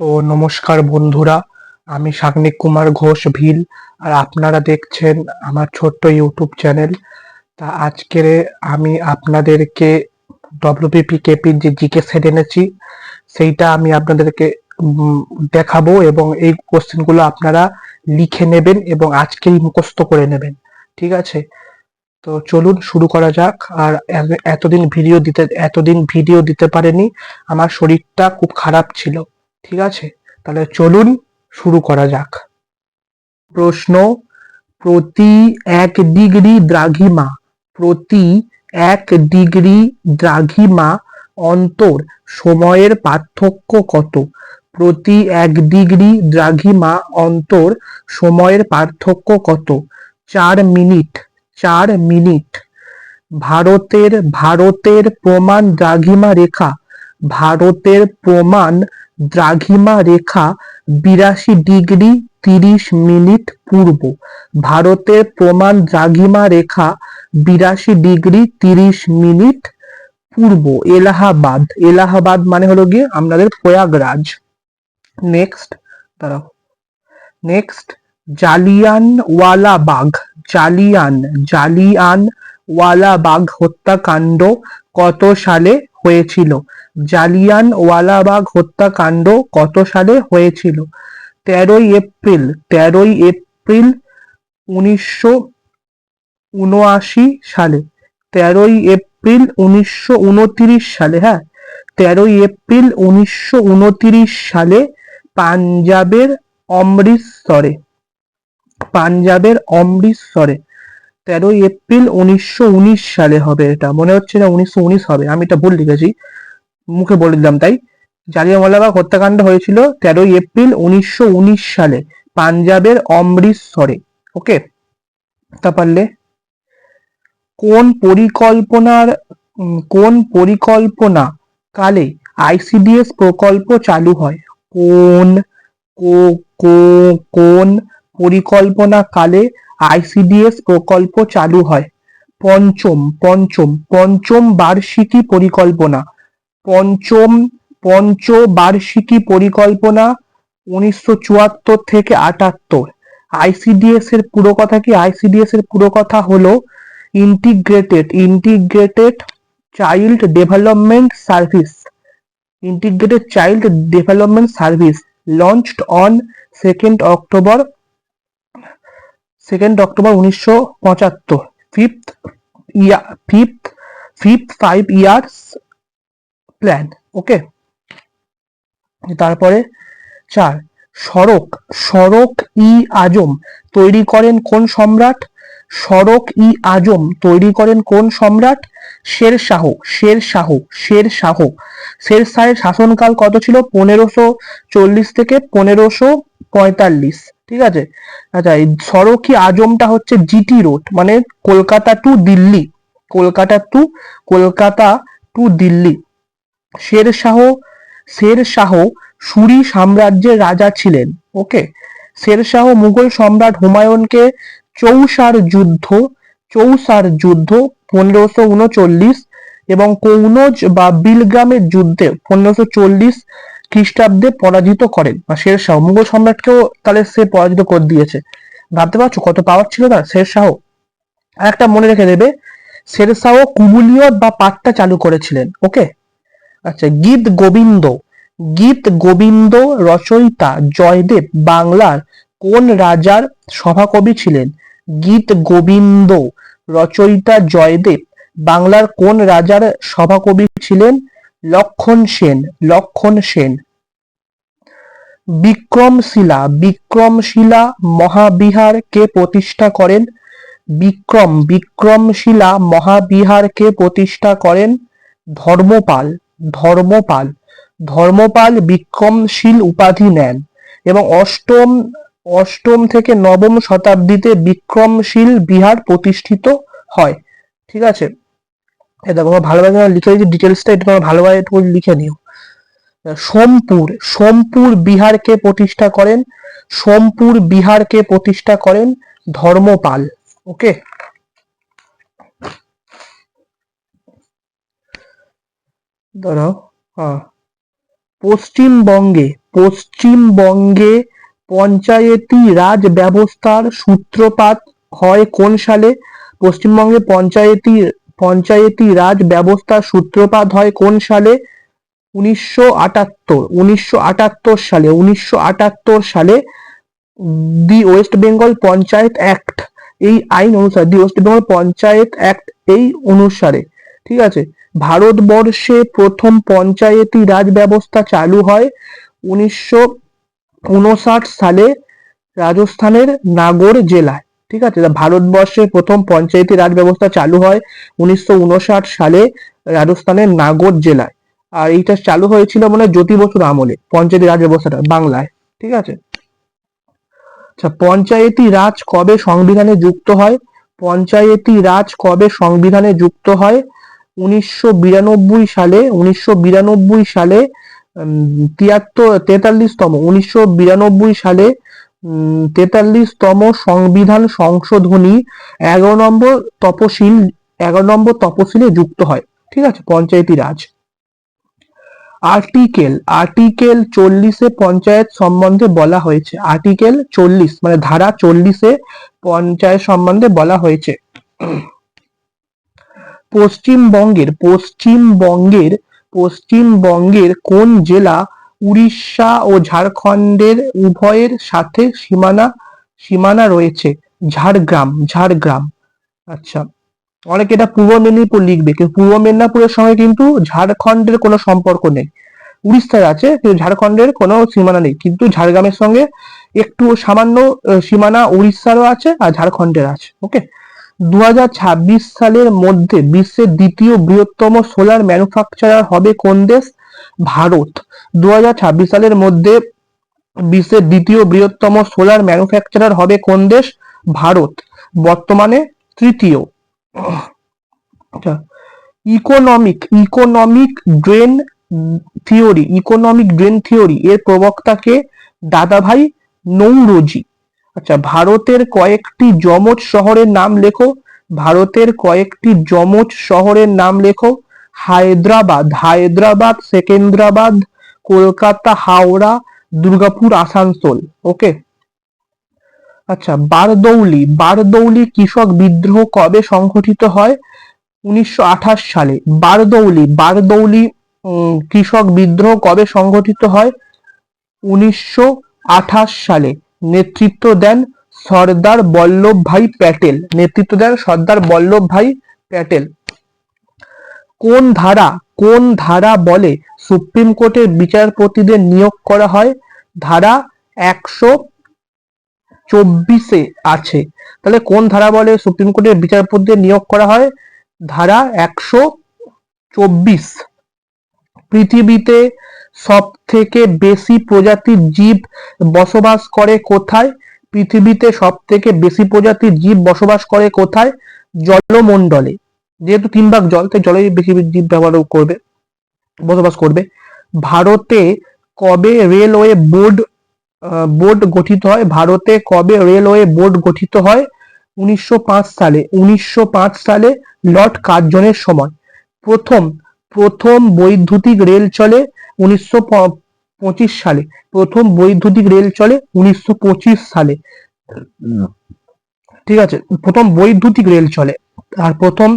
তো নমস্কার বন্ধুরা, আমি সাগ্নিক কুমার ঘোষ ভিল, আর আপনারা দেখছেন আমার ছোট্ট ইউটিউব চ্যানেল। তা আজকের আমি আপনাদেরকে ডব্লিউপিপি কেপির যে জিকে সেট এনেছি। সেইটা আমি আপনাদেরকে দেখাবো এবং এই কোশ্চেনগুলো আপনারা লিখে নেবেন এবং আজকেই মুখস্থ করে নেবেন। ঠিক আছে? তো চলুন শুরু করা যাক। আর এতদিন ভিডিও দিতে, এতদিন ভিডিও দিতে পারেনি। আমার শরীরটা খুব খারাপ ছিল। ঠিক আছে? তাহলে চলুন শুরু করা যাক। প্রশ্ন, প্রতি এক ডিগ্রি দ্রাঘিমা, প্রতি এক ডিগ্রি দ্রাঘিমা অন্তর সময়ের পার্থক্য কত? প্রতি এক ডিগ্রি দ্রাঘিমা অন্তর সময়ের পার্থক্য কত? চার মিনিট চার মিনিট। ভারতের ভারতের প্রমাণ দ্রাঘিমা রেখা ভারতের প্রমাণ দ্রাঘিমা রেখা বিরাশি ডিগ্রি তিরিশ মিনিট পূর্ব। ভারতের প্রমাণ দ্রাঘিমা রেখা বিরাশি ডিগ্রি তিরিশ মিনিট পূর্ব। এলাহাবাদ। এলাহাবাদ মানে হলো গিয়ে আমাদের প্রয়াগরাজ। নেক্সট দাঁড়াও। নেক্সট জালিয়ান ওয়ালাবাগ জালিয়ান জালিয়ান ওয়ালাবাগ হত্যাকাণ্ড কত সালে হয়েছিল? জালিয়ান ওয়ালাবাগ হত্যাকাণ্ড কত সালে হয়েছিল? তেরোই এপ্রিল তেরোই এপ্রিল উনিশশো উনআশি সালে, তেরোই এপ্রিল উনিশশো উনত্রিশ সালে হ্যাঁ তেরোই এপ্রিল উনিশশো উনত্রিশ সালে পাঞ্জাবের অমৃতসরে পাঞ্জাবের অমৃতসরে। তেরোই এপ্রিল উনিশশো উনিশ সালে হবে এটা। মনে হচ্ছে না উনিশশো উনিশ হবে, আমি এটা ভুল লিখেছি। মুখে বলে দিলাম তাই। জালিয়ানওয়ালাবাগ হত্যাকাণ্ড হয়েছিল তেরোই এপ্রিল উনিশশো উনিশ সালে পাঞ্জাবের অমৃতসরে। ওকে? তা পারলে? কোন পরিকল্পনার কোন পরিকল্পনা কালে আইসিডিএস প্রকল্প চালু হয়? কোন কোন পরিকল্পনা কালে আইসিডিএস প্রকল্প চালু হয়। পঞ্চম পঞ্চম পঞ্চম বার্ষিকী পরিকল্পনা। পঞ্চম পঞ্চবার্ষিকী পরিকল্পনা উনিশশো চুয়াত্তর থেকে আটাত্তর। আইসিডিএস এর পুরো কথা কি? আইসিডিএস এর পুরো কথা হলো integrated integrated child development service integrated child development service launched on second October second October উনিশশো পঁচাত্তর। Fifth yeah, fifth fifth five years plan, okay? তারপরে চার, সড়ক সড়ক ই আজম তৈরি করেন কোন সম্রাট? সড়ক ই আজম তৈরি করেন কোন সম্রাট? শের শাহ শের শাহ শের শাহ। শের শাহের শাসনকাল কত ছিল? পনেরোশো চল্লিশ থেকে পনেরোশো পঁয়তাল্লিশ। ঠিক আছে? আচ্ছা এই সড়ক আজমটা হচ্ছে জিটি রোড মানে Kolkata to Delhi, Kolkata to Kolkata to Delhi. Sher Shah Sher Shah Suri সাম্রাজ্যের রাজা ছিলেন ওকে শের শাহ মুঘল সম্রাট হুমায়ুনকে চৌসার যুদ্ধ চৌসার যুদ্ধ পনেরোশো উনচল্লিশ এবং কৌনজ বা বিলগ্রামের যুদ্ধে পনেরোশো চল্লিশ খ্রিস্টাব্দে পরাজিত করেন বা শের শাহ মুঘল সম্রাটকেও তাহলে সে পরাজিত করে দিয়েছে। ভাবতে পারছ কত পাওয়ার ছিল তার? শের শাহ আর একটা মনে রেখে দেবে শের শাহ কুবুলিয়ত বা পাট্টা চালু করেছিলেন ওকে আচ্ছা গীত গোবিন্দ গীত গোবিন্দ রচয়িতা জয়দেব বাংলার কোন রাজার সভাকবি ছিলেন? গীত গোবিন্দ রচয়িতা জয়দেব বাংলার কোন রাজার সভাকবি ছিলেন? লক্ষণ সেন লক্ষণ সেন। বিক্রমশিলা বিক্রমশিলা মহাবিহার কে প্রতিষ্ঠা করেন? বিক্রম, বিক্রমশিলা মহাবিহার কে প্রতিষ্ঠা করেন? ধর্মপাল ধর্মপাল ধর্মপাল বিক্রমশীল উপাধি নেন এবং অষ্টম অষ্টম থেকে নবম শতাব্দীতে বিক্রমশীল বিহার প্রতিষ্ঠিত হয়। ঠিক আছে? এ দেখো, ভালোভাবে লিখে দিচ্ছি ডিটেলসটা এটা তোমার ভালোভাবে একটু লিখে নিও। সোমপুর সোমপুর বিহারকে প্রতিষ্ঠা করেন, সোমপুর বিহারকে প্রতিষ্ঠা করেন ধর্মপাল ওকে দাঁড়াও হ্যাঁ পশ্চিমবঙ্গে পশ্চিমবঙ্গে পঞ্চায়েতি রাজ ব্যবস্থার সূত্রপাত হয় কোন সালে? পশ্চিমবঙ্গে পঞ্চায়েতি পঞ্চায়েতি রাজ ব্যবস্থার সূত্রপাত হয় কোন সালে? উনিশশো আটাত্তর উনিশশো আটাত্তর সালে, উনিশশো আটাত্তর সালে the West Bengal panchayat act, এই আইন অনুসারে, the West Bengal panchayat act এই অনুসারে, ঠিক আছে? ভারতবর্ষে প্রথম পঞ্চায়েতি রাজ ব্যবস্থা চালু হয় উনিশশো উনষাট সালে রাজস্থানের নাগর জেলায়, ঠিক আছে? ভারতবর্ষে প্রথম পঞ্চায়েতি রাজ ব্যবস্থা চালু হয় উনিশশো উনষাট সালে রাজস্থানের নাগর জেলায়। আর এইটা চালু হয়েছিল মানে জ্যোতি বসুর আমলে, পঞ্চায়েতি রাজ ব্যবস্থাটা বাংলায়, ঠিক আছে? আচ্ছা পঞ্চায়েতি রাজ কবে সংবিধানে যুক্ত হয়? পঞ্চায়েতি রাজ কবে সংবিধানে যুক্ত হয়? উনিশশো বিরানব্বই সালে, উনিশশো বিরানব্বই সালে তিয়াত্তর, তেতাল্লিশতম, উনিশশো বিরানব্বই সালে তেতাল্লিশতম সংবিধান সংশোধনী এগারো নম্বর তপশিল, এগারো নম্বর তপশিলে যুক্ত হয়, ঠিক আছে? পঞ্চায়েতি রাজ। আর্টিকেল আর্টিকেল চল্লিশে পঞ্চায়েত সম্বন্ধে বলা হয়েছে। আর্টিকেল চল্লিশ মানে ধারা চল্লিশে পঞ্চায়েত সম্বন্ধে বলা হয়েছে। পশ্চিমবঙ্গের পশ্চিমবঙ্গের পশ্চিমবঙ্গের কোন জেলা উড়িষ্যা ও ঝাড়খণ্ডের উভয়ের সাথে সীমানা সীমানা রয়েছে? ঝাড়গ্রাম ঝাড়গ্রাম। আচ্ছা অনেকে এটা পূর্ব মেদিনীপুর লিখবে, কিন্তু পূর্ব মেদিনীপুরের সঙ্গে কিন্তু ঝাড়খণ্ডের কোনো সম্পর্ক নেই। উড়িষ্যায় আছে, কিন্তু ঝাড়খণ্ডের কোনো সীমানা নেই। কিন্তু ঝাড়গ্রামের সঙ্গে একটু সামান্য সীমানা উড়িষ্যারও আছে আর ঝাড়খণ্ডের আছে ওকে দু হাজার ছাব্বিশ সালের মধ্যে বিশ্বের দ্বিতীয় বৃহত্তম সোলার ম্যানুফ্যাকচারার হবে কোন দেশ? ভারত। দু হাজার ছাব্বিশ সালের মধ্যে বিশ্বের দ্বিতীয় বৃহত্তম সোলার ম্যানুফ্যাকচারার হবে কোন দেশ? ভারত। বর্তমানে তৃতীয়। Economic economic drain theory economic drain theory এর প্রবক্তাকে দাদাভাই নৌরোজি। আচ্ছা ভারতের কয়েকটি যমজ শহরের নাম লেখো। ভারতের কয়েকটি যমজ শহরের নাম লেখো। হায়দ্রাবাদ হায়দ্রাবাদ, সেকেন্দ্রাবাদ, কলকাতা, হাওড়া, দুর্গাপুর, আসানসোল। ওকে আচ্ছা বারদৌলি বারদৌলি কৃষক বিদ্রোহ কবে সংঘটিত হয়? উনিশশো আঠাশ সালে। বারদৌলি বারদৌলি কৃষক বিদ্রোহ কবে সংঘটিত হয়? উনিশশো আঠাশ সালে। নেতৃত্ব দেন সর্দার বল্লভ ভাই প্যাটেল। নেতৃত্ব দেন সর্দার বল্লভ ভাই প্যাটেল। কোন ধারা কোন ধারা বলে সুপ্রিম কোর্টের বিচারপতিদের নিয়োগ করা হয়? ধারা একশো চব্বিশে আছে। তাহলে কোন ধারা বলে সুপ্রিম কোর্টের বিচারপতিদের নিয়োগ করা হয়? ধারা একশো চব্বিশ। পৃথিবীতে সব থেকে বেশি প্রজাতির জীব বসবাস করে কোথায়? পৃথিবীতে সব থেকে বেশি প্রজাতির জীব বসবাস করে কোথায়? জলমণ্ডলে। যেহেতু তিন ভাগ জল, তাই জলে বেশি জীব ব্যবহার করবে, বসবাস করবে। ভারতে কবে রেলওয়ে বোর্ড বোর্ড গঠিত হয়। ভারতে কবে রেলওয়ে বোর্ড গঠিত হয়? উনিশশো পাঁচ সালে। উনিশশো পাঁচ সালে লর্ড কার্জনের সময়। প্রথম প্রথম বৈদ্যুতিক রেল চলে উনিশশো পঁচিশ সালে। প্রথম বৈদ্যুতিক রেল চলে উনিশশো পঁচিশ সালে। ঠিক আছে, প্রথম বৈদ্যুতিক রেল চলে। আর প্রথম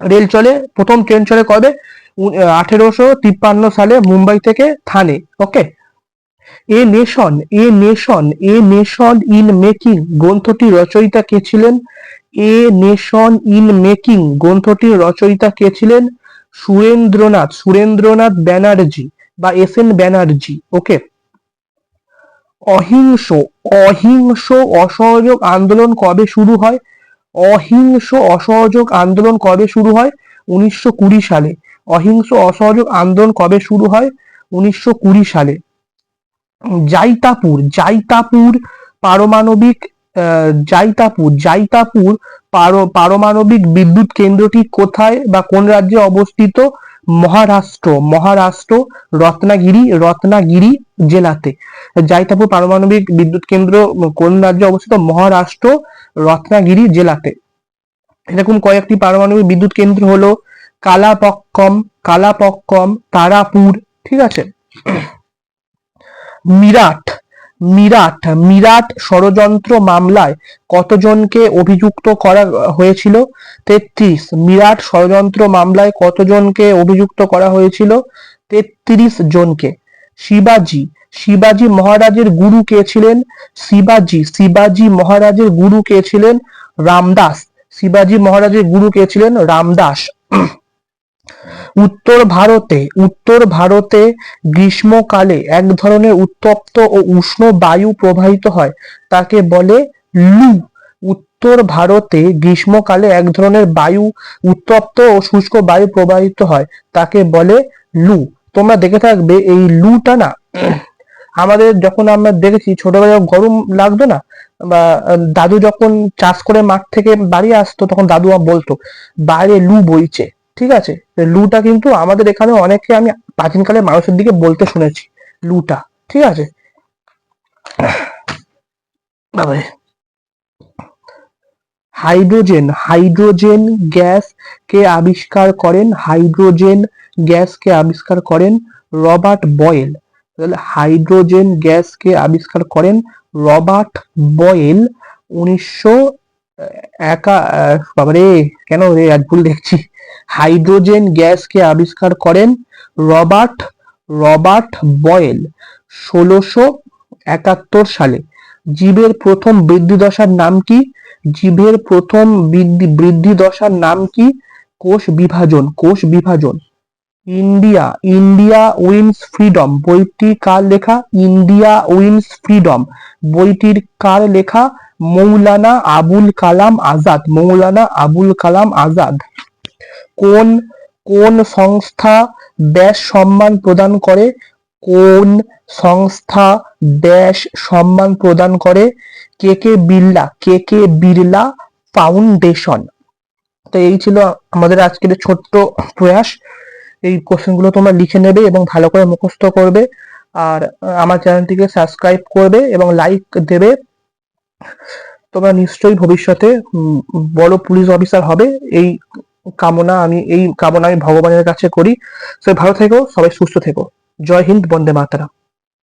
রেল চলে, প্রথম ট্রেন চলে কবে? আঠেরোশো তিপ্পান্ন সালে মুম্বাই থেকে Thane. Okay a nation a nation a nation in making গ্রন্থটি রচয়িতা কে ছিলেন? এ নেশন ইন মেকিং গ্রন্থটির রচয়িতা কে ছিলেন? সুরেন্দ্রনাথ সুরেন্দ্রনাথ ব্যানার্জি বা এস এন ব্যানার্জি, ওকে? অহিংস অহিংস অসহযোগ আন্দোলন কবে শুরু হয়? অহিংস অসহযোগ আন্দোলন কবে শুরু হয়? উনিশশো কুড়ি সালে। অহিংস অসহযোগ আন্দোলন কবে শুরু হয়? উনিশশো কুড়ি সালে। জাইতাপুর জাইতাপুর পারমাণবিক জাইতাপুর জাইতাপুর পারমাণবিক বিদ্যুৎ কেন্দ্রটি কোথায় বা কোন রাজ্যে অবস্থিত? মহারাষ্ট্র মহারাষ্ট্র, রত্নাগিরি রত্নাগিরি জেলাতে। জাইতাপুর পারমাণবিক বিদ্যুৎ কেন্দ্র কোন রাজ্যে অবস্থিত? মহারাষ্ট্র, রত্নাগিরি জেলাতে। এরকম কয়েকটি পারমাণবিক বিদ্যুৎ কেন্দ্র হলো কালাপক্কম কালাপক্কম, তারাপুর, ঠিক আছে? মিরাট মিরাট মিরাট ষড়যন্ত্র মামলায় কতজনকে অভিযুক্ত করা হয়েছিল? তেত্রিশ, মিরাট ষড়যন্ত্র মামলায় কতজনকে অভিযুক্ত করা হয়েছিল? তেত্রিশ জনকে। শিবাজি শিবাজি মহারাজের গুরু কে ছিলেন? শিবাজি শিবাজি মহারাজের গুরু কে ছিলেন? রামদাস, শিবাজি মহারাজের গুরু কে ছিলেন? রামদাস। উত্তর ভারতে উত্তর ভারতে গ্রীষ্মকালে এক ধরনের উত্তপ্ত ও উষ্ণ বায়ু প্রবাহিত হয়। তাকে বলে লু। উত্তর ভারতে গ্রীষ্মকালে এক ধরনের বায়ু উত্তপ্ত ও শুষ্ক বায়ু প্রবাহিত হয়। তাকে বলে লু। তোমরা দেখে থাকবে এই লুটা না। আমাদের যখন আমরা দেখেছি, ছোটবেলায় গরম লাগতো না, বা দাদু যখন চাষ করে মাঠ থেকে বাড়ি আসতো, তখন দাদু বলতো বাইরে লু বইছে। ঠিক আছে? লুটা কিন্তু আমাদের এখানে অনেকে আমি প্রাচীনকালে মানুষের দিকে বলতে শুনেছি, লুটা, ঠিক আছে? হাইড্রোজেন হাইড্রোজেন গ্যাস কে আবিষ্কার করেন, হাইড্রোজেন গ্যাস কে আবিষ্কার করেন রবার্ট বয়েল। তাহলে হাইড্রোজেন গ্যাস কে আবিষ্কার করেন রবার্ট বয়েল উনিশশো একা বাবারে কেন রে, আজ ভুল দেখছি। হাইড্রোজেন গ্যাস কে আবিষ্কার করেন রবার্ট রবার্ট বয়েল ষোলোশো একাত্তর সালে। জীবের প্রথম বৃদ্ধি দশার নাম কি? জীবের প্রথম বৃদ্ধি দশার নাম কি? কোষ বিভাজন কোষ বিভাজন। ইন্ডিয়া ইন্ডিয়া উইন্স ফ্রিডম বইটি কার লেখা? ইন্ডিয়া উইন্স ফ্রিডম, বইটির কার লেখা? মৌলানা আবুল কালাম আজাদ, মৌলানা আবুল কালাম আজাদ। কোন কোন সংস্থা ড্যাশ সম্মান প্রদান করে, কোন সংস্থা ব্যাস সম্মান প্রদান করে, K K Birla, K K Birla foundation. তো এই ছিল আমাদের আজকের ছোট্ট প্রয়াস। এই কোশ্চেনগুলো তোমরা লিখে নেবে এবং ভালো করে মুখস্থ করবে। আর আমার চ্যানেলটিকে সাবস্ক্রাইব করবে এবং লাইক দেবে। তোমরা নিশ্চয়ই ভবিষ্যতে বড় পুলিশ অফিসার হবে। এই কামনা আমি, এই কামনা আমি ভগবানের কাছে করি। সবাই ভালো থেকো, সবাই সুস্থ থেকো। জয় হিন্দ, বন্দে মাতারা